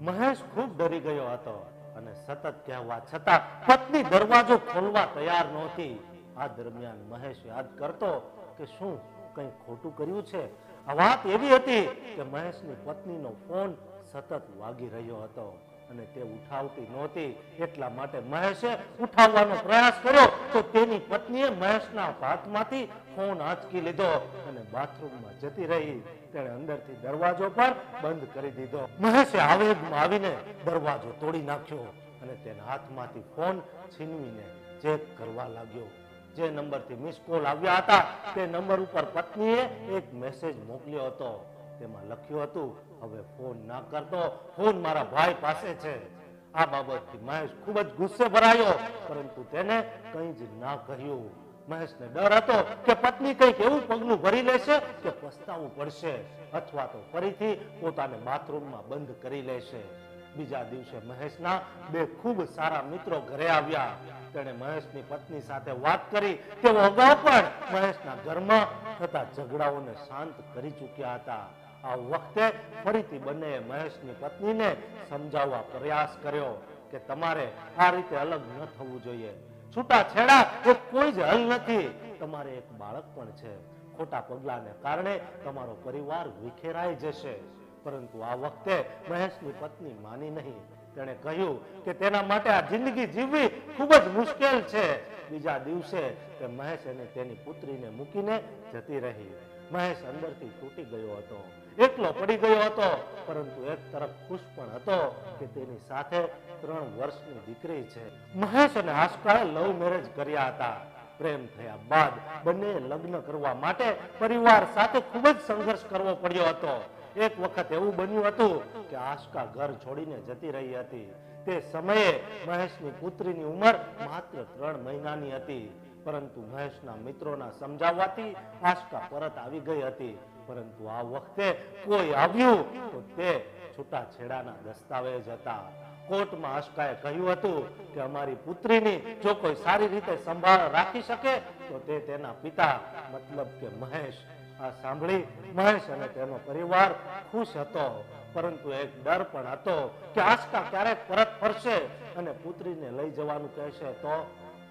મહેશ ખૂબ ડરી ગયો હતો અને સતત કહેવા છતાં પત્ની દરવાજો ખોલવા તૈયાર નહોતી. આ દરમિયાન મહેશ યાદ કરતો કે શું કંઈ ખોટું કર્યું છે? આ વાત એવી હતી કે મહેશની પત્નીનો ફોન સતત વાગી રહ્યો હતો. અને તે ઉઠાવતી નહોતી, એટલા માટે મહેશે ઉઠાવવાનો પ્રયાસ કર્યો. તો તેની પત્નીએ મહેશના હાથમાંથી ફોન આંચકી લીધો અને બાથરૂમમાં જતી રહી. તેણે અંદરથી દરવાજો પર બંધ કરી દીધો. મહેશે આવેગમાં આવીને દરવાજો તોડી નાખ્યો અને તેના હાથમાંથી ફોન છીનવીને ચેક કરવા લાગ્યો. જે નંબરથી મિસ કોલ આવ્યા હતા, તે નંબર ઉપર પત્નીએ એક મેસેજ મોકલ્યો હતો. તેમાં લખ્યું હતું, હવે ફોન ના કરતો, ફોન મારા ભાઈ પાસે છે. આ બાબતથી મહેશ ખૂબ જ ગુસ્સે ભરાયો, પરંતુ તેને કંઈ જ ના કહ્યું મહેશને ડર હતો કે પત્ની કંઈક એવું પગલું ભરી લેશે કે પસ્તાવું પડશે, અથવા તો ફરીથી પોતાને બાથરૂમમાં બંધ કરી લેશે. બીજા દિવસે મહેશના બે ખૂબ સારા મિત્રો ઘરે આવ્યા. તેણે મહેશની પત્ની સાથે વાત કરી. તેઓ અગાઉ પણ મહેશના ઘરમાં થતા ઝઘડાઓને શાંત કરી ચૂક્યા હતા. આ વખતે ફરીથી બંને મહેશની પત્નીને સમજાવવા પ્રયાસ કર્યો કે તમારે આ રીતે અલગ ન થવું જોઈએ. છૂટાછેડા એ કોઈ જ હલ નથી. તમારે એક બાળક પણ છે. ખોટા પગલાને કારણે તમારો પરિવાર વિખેરાઈ જશે. પરંતુ આ વખતે મહેશની પત્ની માની નહીં. તેણે કહ્યું કે તેના માટે આ જિંદગી જીવવી ખૂબ જ મુશ્કેલ છે. બીજા દિવસે તે મહેશ અને તેની પુત્રીને મૂકીને જતી રહી. મહેશ અંદરથી તૂટી ગયો હતો. એકલો પડી ગયો હતો, પરંતુ એક તરફ ખુશ પણ હતો કે તેની સાથે ત્રણ વર્ષની દીકરી છે. મહેશ અને આસ્કાએ લવ મેરેજ કર્યા હતા. પ્રેમ થયા બાદ બંને લગ્ન કરવા માટે પરિવાર સાથે ખૂબ જ સંઘર્ષ કરવો પડ્યો હતો. એક વખત એવું બન્યું હતું કે આશકા ઘર છોડીને જતી રહી હતી. તે સમયે મહેશની પુત્રીની ઉંમર માત્ર ત્રણ મહિનાની હતી. પરંતુ મહેશના મિત્રોના સમજાવવાથી આશકા પરત આવી ગઈ હતી. પરંતુ આ વખતે કોઈ આવ્યું તો તે છૂટાછેડાના દસ્તાવેજ હતા. કોર્ટમાં આશકાએ કહ્યું હતું કે અમારી પુત્રીની જો કોઈ સારી રીતે સંભાળ રાખી શકે, તો તે તેના પિતા, મતલબ કે મહેશ. આ સાંભળી મહેશ અને તેનો પરિવાર ખુશ હતો. પરંતુ એક ડર પણ હતો કે આશકા ક્યારેક પરત ફરશે અને પુત્રીને લઈ જવાનું કહેશે તો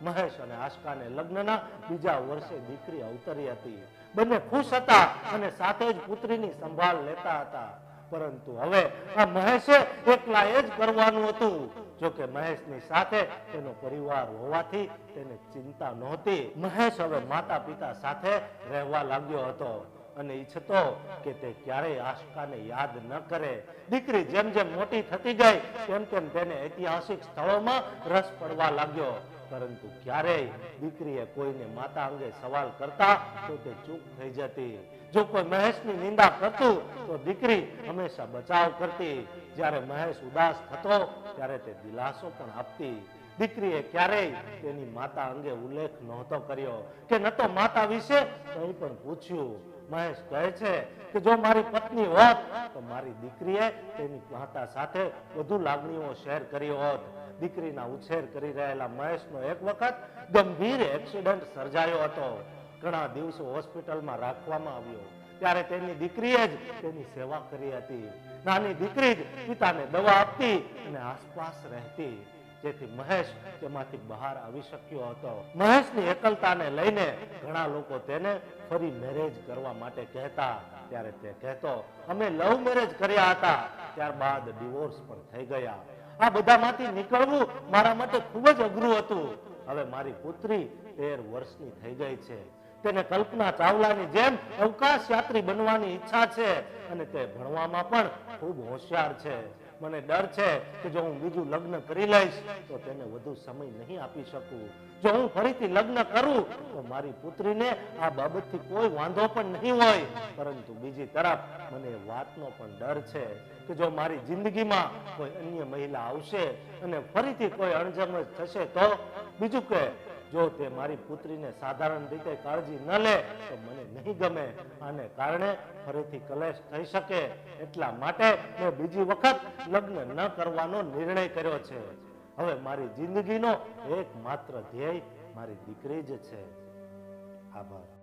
મહેશ અને આશકાને લગ્નના બીજા વર્ષે દીકરી અવતરી હતી. બંને ખુશ હતા અને સાથે જ પુત્રીની સંભાળ લેતા હતા. પરંતુ હવે આ મહેશે એકલા એ જ કરવાનું હતું. જોકે મહેશની સાથે તેનો પરિવાર હોવાથી તેને ચિંતા નહોતી. મહેશ હવે માતા પિતા સાથે રહેવા લાગ્યો હતો અને ઈચ્છતો કે તે ક્યારેય આશકાને યાદ ન કરે. દીકરી જેમ જેમ મોટી થતી ગઈ, તેમ તેમ તેને ઐતિહાસિક સ્થળોમાં રસ પડવા લાગ્યો. પરંતુ ક્યારેય દીકરીએ કોઈને માતા અંગે સવાલ કરતા તો તે ચૂપ થઈ જતી. જો કોઈ મહેશની નિંદા કરતું, તો દીકરી હંમેશા બચાવ કરતી. જ્યારે મહેશ ઉદાસ થતો, ત્યારે તે દિલાસો પણ આપતી. દીકરીએ ક્યારેય તેની માતા અંગે ઉલ્લેખ નહોતો કર્યો. કે ન તો માતા વિશે કંઈ પણ પૂછ્યું. મહેશ કહે છે કે જો મારી પત્ની હોત, તો મારી દીકરીએ તેની માતા સાથે વધુ લાગણીઓ શેર કરી હોત. દીકરીના ઉછેર કરી રહેલા મહેશનો એક વખત ગંભીર એક્સિડન્ટ સર્જાયો હતો. ઘણા દિવસો હોસ્પિટલમાં રાખવામાં આવ્યો. ત્યારે તેની દીકરીએ જ તેની સેવા કરી હતી. નાની દીકરી જ પિતાને દવા આપતી અને આસપાસ રહેતી. જેથી મહેશ તેમાંથી બહાર આવી શક્યો હતો. મહેશની એકલતાને લઈને ઘણા લોકો તેને ફરી મેરેજ કરવા માટે કહેતા. ત્યારે તે કહેતો, અમે લવ મેરેજ કર્યા હતા, ત્યારબાદ ડિવોર્સ પણ થઈ ગયા. આ બધામાંથી નીકળવું મારા માટે ખૂબ જ અઘરું હતું. હવે મારી પુત્રી તેર વર્ષની થઈ ગઈ છે. તેને કલ્પના ચાવલાની જેમ અવકાશ યાત્રી બનવાની ઈચ્છા છે અને તે ભણવામાં પણ ખૂબ હોશિયાર છે. મને ડર છે કે જો હું બીજું લગ્ન કરી લઈશ, તો તેને વધુ સમય નહીં આપી શકું. જો હું ફરીથી લગ્ન કરું, તો મારી પુત્રીને આ બાબતથી કોઈ વાંધો પણ નહીં હોય. પરંતુ બીજી તરફ મને વાતનો પણ ડર છે કે જો મારી જિંદગીમાં કોઈ અન્ય મહિલા આવશે અને ફરીથી કોઈ અણજમ થશે તો બીજું કે જો તે મારી પુત્રીને સાધારણ રીતે કાળજી ન લે, તો મને નહીં ગમે. આને કારણે ફરીથી કલેશ થઈ શકે. એટલા માટે મેં બીજી વખત લગ્ન ન કરવાનો નિર્ણય કર્યો છે. હવે મારી જિંદગીનો એકમાત્ર ધ્યેય મારી દીકરી જ છે. આભાર.